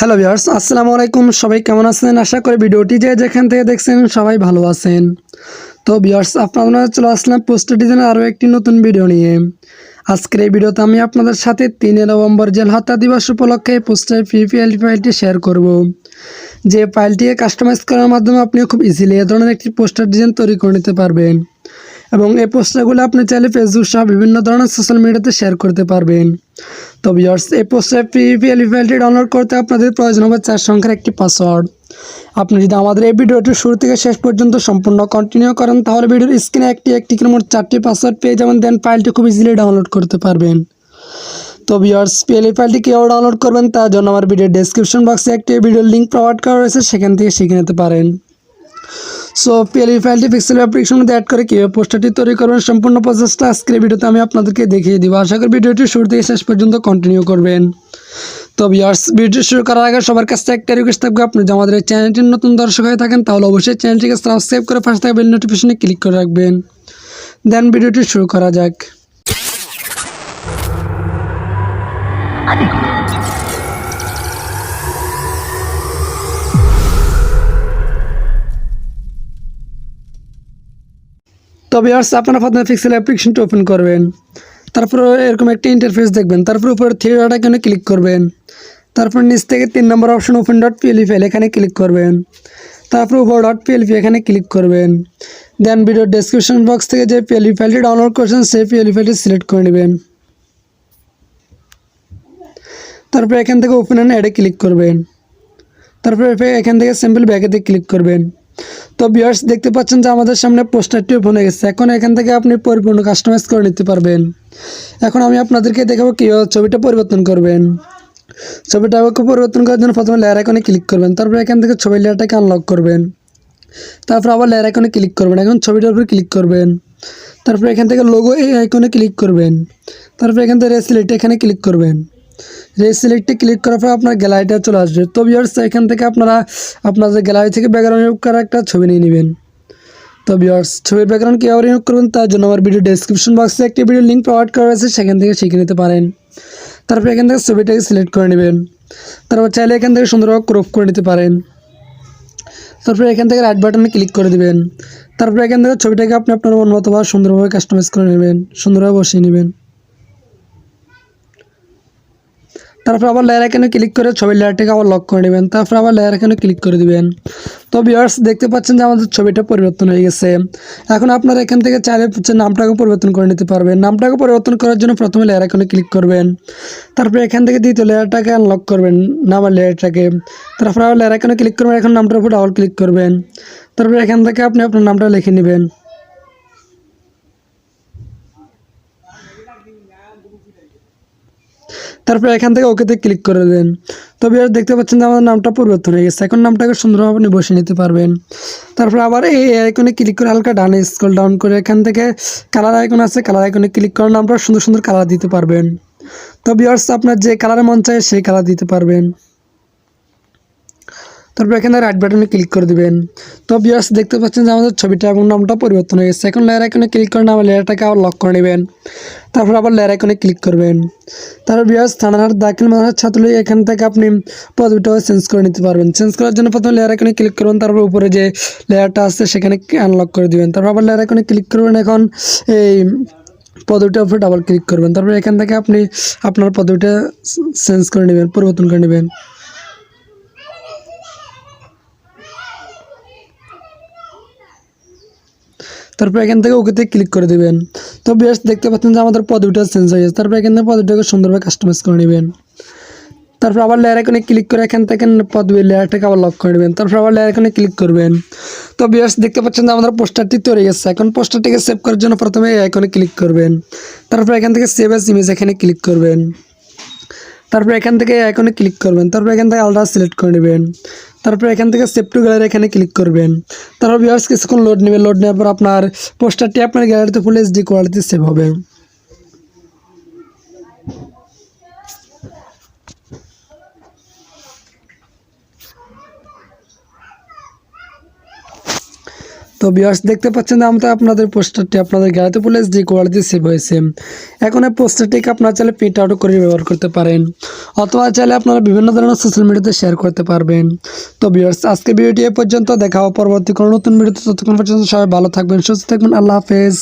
Hello viewers আসসালামু আলাইকুম। সবাই কেমন আছেন? আশা করি ভিডিওটি যে যেখান থেকে দেখছেন, সবাই ভালো আছেন। তো ভিউয়ার্স আপনারা চলে আসলাম পোস্টার ডিজাইনের আরও একটি নতুন ভিডিও নিয়ে। আজকের এই ভিডিওতে আমি আপনাদের সাথে তিনে নভেম্বর জেল হত্যা দিবস উপলক্ষে পোস্টার পিপিএল ফাইলটি শেয়ার করব। যে ফাইলটিকে কাস্টমাইজ করার মাধ্যমে আপনি খুব ইজিলি এ ধরনের একটি পোস্টার ডিজাইন তৈরি করে নিতে পারবেন। এবং এই পোস্টারগুলো আপনি চাইলে ফেসবুক সহ বিভিন্ন ধরনের সোশ্যাল মিডিয়াতে শেয়ার করতে পারবেন। তো ভিউয়ার্স এই পোস্টার পিপিএল ফাইলটি ডাউনলোড করতে আপনাদের প্রয়োজন হবে চার সংখ্যার একটি পাসওয়ার্ড আপনি যদি আমাদের এই ভিডিওটি শুরু থেকে শেষ পর্যন্ত সম্পূর্ণ কন্টিনিউ করেন, তাহলে ভিডিওর স্ক্রিনে একটি একটি করে মোট চারটি পাসওয়ার্ড পেয়ে যাবেন দেন ফাইলটি খুব ইজিলি ডাউনলোড করতে পারবেন। তো ভিউয়ার্স পিএলই ফাইলটি কেউ ডাউনলোড করবেন, তার জন্য আমার ভিডিওর ডেসক্রিপশন বক্সে একটি ভিডিওর লিঙ্ক প্রোভাইড করা রয়েছে, সেখান থেকে শিখে নিতে পারেন। সো পিএলই ফাইলটি পিক্সেল অ্যাপ্লিকেশনের মধ্যে অ্যাড করে কীভাবে পোস্টারটি তৈরি করবেন, সম্পূর্ণ প্রসেসটা আজকের ভিডিওতে আমি আপনাদেরকে দেখিয়ে দিব। আশা করি ভিডিওটি শুরু থেকে শেষ পর্যন্ত কন্টিনিউ করবেন। তো ভিউয়ার্স ভিডিও শুরু করার আগে সবার কাছে একটা রিকোয়েস্ট থাকবে, আপনি যদি আমাদের চ্যানেলটির নতুন দর্শক হয়ে থাকেন, তাহলে অবশ্যই চ্যানেলটিকে সাবস্ক্রাইব করে পাশে থাকা বেল নোটিফিকেশনে ক্লিক করে রাখবেন। দেন ভিডিওটি শুরু করা যাক। তো ভিউয়ার্স আপনারা প্রথমে পিক্সেল অ্যাপ্লিকেশনটা ওপেন করবেন। তারপর এরকম একটা ইন্টারফেস দেখবেন। তারপর উপরে থ্রি ডট আইকনে ক্লিক করবেন। তারপর নিচ থেকে তিন নম্বর option open dot P L E file এখানে ক্লিক করবেন। তারপর উপর ডট পিএলপি এখানে ক্লিক করবেন। দেন ভিডিও ডেসক্রিপশন বক্স থেকে যে পিএলই ফাইলটি ডাউনলোড করছেন, সেই পিএলই ফাইলটি সিলেক্ট করে নেবেন। তারপর এখান থেকে ওপেন অ্যান্ড অ্যাডে ক্লিক করবেন। তারপর এখান থেকে সিম্পল ব্যাগেতে ক্লিক করবেন। তো ভিউয়ার্স দেখতে পাচ্ছেন যে আমাদের সামনে পোস্টারটি ওপেন হয়ে গেছে। এখন এখান থেকে আপনি পরিপূর্ণ কাস্টমাইজ করে নিতে পারবেন। এখন আমি আপনাদেরকে দেখাবো কীভাবে ছবিটা পরিবর্তন করবেন। ছবিটাকে পরিবর্তন করার জন্য প্রথমে লেয়ার আইকনে ক্লিক করবেন, তারপর এখান থেকে ছবি লেয়ারটাকে আনলক করবেন। তারপর আবার লেয়ার আইকনে ক্লিক করবেন, এখন ছবিটার উপর ক্লিক করবেন। তারপর এখান থেকে লোগো এই আইকনে ক্লিক করবেন। তারপর এখান থেকে রেসিলেট এখানে ক্লিক করবেন। রেসিলেক্টে ক্লিক করার পর আপনার গ্যালারিটা চলে আসবে। তো ভিউয়ার্স এখান থেকে আপনারা আপনাদের গ্যালারি থেকে ব্যাকগ্রাউন্ড রিমুভ করা একটা ছবি নিয়ে নেবেন। তো ভিউয়ার্স ছবির ব্যাকগ্রাউন্ড কীভাবে রিমুভ করবেন তার জন্য আমার ভিডিও ডেসক্রিপশন বক্সে একটি ভিডিও লিঙ্ক প্রোভাইড করা রয়েছে, সেখান থেকে শিখে নিতে পারেন। তারপর এখান থেকে ছবিটাকে সিলেক্ট করে নেবেন। তারপর চাইলে এখান থেকে সুন্দরভাবে ক্রপ করে নিতে পারেন। তারপরে এখান থেকে রাইট বাটনে ক্লিক করে দিবেন। তারপরে এখান থেকে ছবিটাকে আপনি আপনার মন মতোভাবে সুন্দরভাবে কাস্টমাইজ করে নেবেন, সুন্দরভাবে বসিয়ে নেবেন। তারপর আবার লেয়ার এখানে ক্লিক করে ছবির লেয়ারটাকে আবার লক করে নেবেন। তারপর আবার লেয়ার এখানে ক্লিক করে দিবেন। তো ভিউয়ার্স দেখতে পাচ্ছেন যে আমাদের ছবিটা পরিবর্তন হয়ে গেছে। এখন আপনারা এখান থেকে চাইলে হচ্ছে নামটাকে পরিবর্তন করে নিতে পারবেন। নামটাকে পরিবর্তন করার জন্য প্রথমে লেয়ার এখানে ক্লিক করবেন। তারপর এখান থেকে দ্বিতীয় লেয়ারটাকে আনলক করবেন, নামের লেয়ারটাকে তারপর আবার লেয়ার এখানে ক্লিক করবেন, এখন নামটার উপর ডাবল ক্লিক করবেন। তারপর এখান থেকে আপনি আপনার নামটা লিখে নেবেন। তারপর এখান থেকে ওকেতে ক্লিক করে দেন। তবে বিয়ার দেখতে পাচ্ছেন যে আমাদের নামটা পরিবর্তন হয়ে গেছে। এখন নামটাকে সুন্দরভাবে আপনি বসে নিতে পারবেন। তারপর আবার এই আইকনে ক্লিক করে হালকা ডানে স্ক্রল ডাউন করে এখান থেকে কালার আইকন আছে কালার আইকনে ক্লিক করে নামটা সুন্দর সুন্দর কালার দিতে পারবেন। তো বিয়ার্স আপনার যে কালারে মন চায় সেই কালার দিতে পারবেন। তারপর এখানে রাইট বাটনে ক্লিক করে দিবেন। তো বিয়ার্স দেখতে পাচ্ছেন যে আমাদের ছবিটা এবং নামটা পরিবর্তন হয়ে গেছে। এখন লেয়ার আইকনে ক্লিক করে আবার লেয়ারটাকে আবার লক করে নেবেন। তারপর আবার লেয়ার আইকনে ক্লিক করবেন। তারপর বিয়ার্স থানার দাখিল মাদার ছাত্র এখান থেকে আপনি পদবিটাও চেঞ্জ করে নিতে পারবেন। চেঞ্জ করার জন্য প্রথমে লেয়ার আইকনে ক্লিক করবেন তারপর উপরে যে লেয়ারটা আছে সেখানে আনলক করে দিবেন। তারপর আবার লেয়ার আইকনে ক্লিক করবেন, এখন এই পদবিটার উপরে ডাবল ক্লিক করবেন। তারপর এখান থেকে আপনি আপনার পদবিটা চেঞ্জ করে নেবেন, পরিবর্তন করে নেবেন। তারপর এখান থেকে ওকেতে ক্লিক করে দেবেন। তো বেশ, দেখতে পাচ্ছেন যে আমাদের পদবিটা চেঞ্জ হয়ে গেছে। তারপর এখান থেকে পদবিটাকে সুন্দরভাবে কাস্টমাইজ করে নেবেন। তারপর আবার লেয়ার এখানে ক্লিক করে এখান থেকে পদবি লেয়ারটাকে আবার লক করে নেবেন। তারপর আবার লেয়ার এখানে ক্লিক করবেন। তো বেশ, দেখতে পাচ্ছেন যে আমাদের পোস্টারটি তৈরি গেছে। এখন পোস্টারটিকে সেভ করার জন্য প্রথমে আইকনে ক্লিক করবেন। তারপর এখান থেকে সেভ এস ইমেজ এখানে ক্লিক করবেন। তারপর এখান থেকে আইকনে ক্লিক করবেন। তারপর এখান থেকে আলাদা সিলেক্ট করে নেবেন। তারপর এখান থেকে সেভ টু গ্যালারি এখানে ক্লিক করবেন। তারপর ভিউয়ার্স কিছুক্ষণ লোড নেবে। লোড নেওয়ার পর আপনার পোস্টারটি আপনার গ্যালারিতে ফুল এইচডি কোয়ালিটি সেভ হবে। তো বিয়ার্স দেখতে পাচ্ছেন যে তো আপনাদের পোস্টারটি আপনাদের গাড়িতে বলে যে কোয়ালিটি সেভ হয়েছে। এখন এই পোস্টারটিকে আপনারা চাইলে প্রিন্ট আউট করে ব্যবহার করতে পারেন, অথবা চাইলে আপনারা বিভিন্ন ধরনের সোশ্যাল মিডিয়াতে শেয়ার করতে পারবেন। তো বিয়ার্স আজকে ভিডিওটি এ পর্যন্ত। দেখা হওয়া পরবর্তী কোনো নতুন ভিডিওতে। ততক্ষণ পর্যন্ত সবাই ভালো থাকবেন, সুস্থ থাকবেন। আল্লাহ হাফেজ।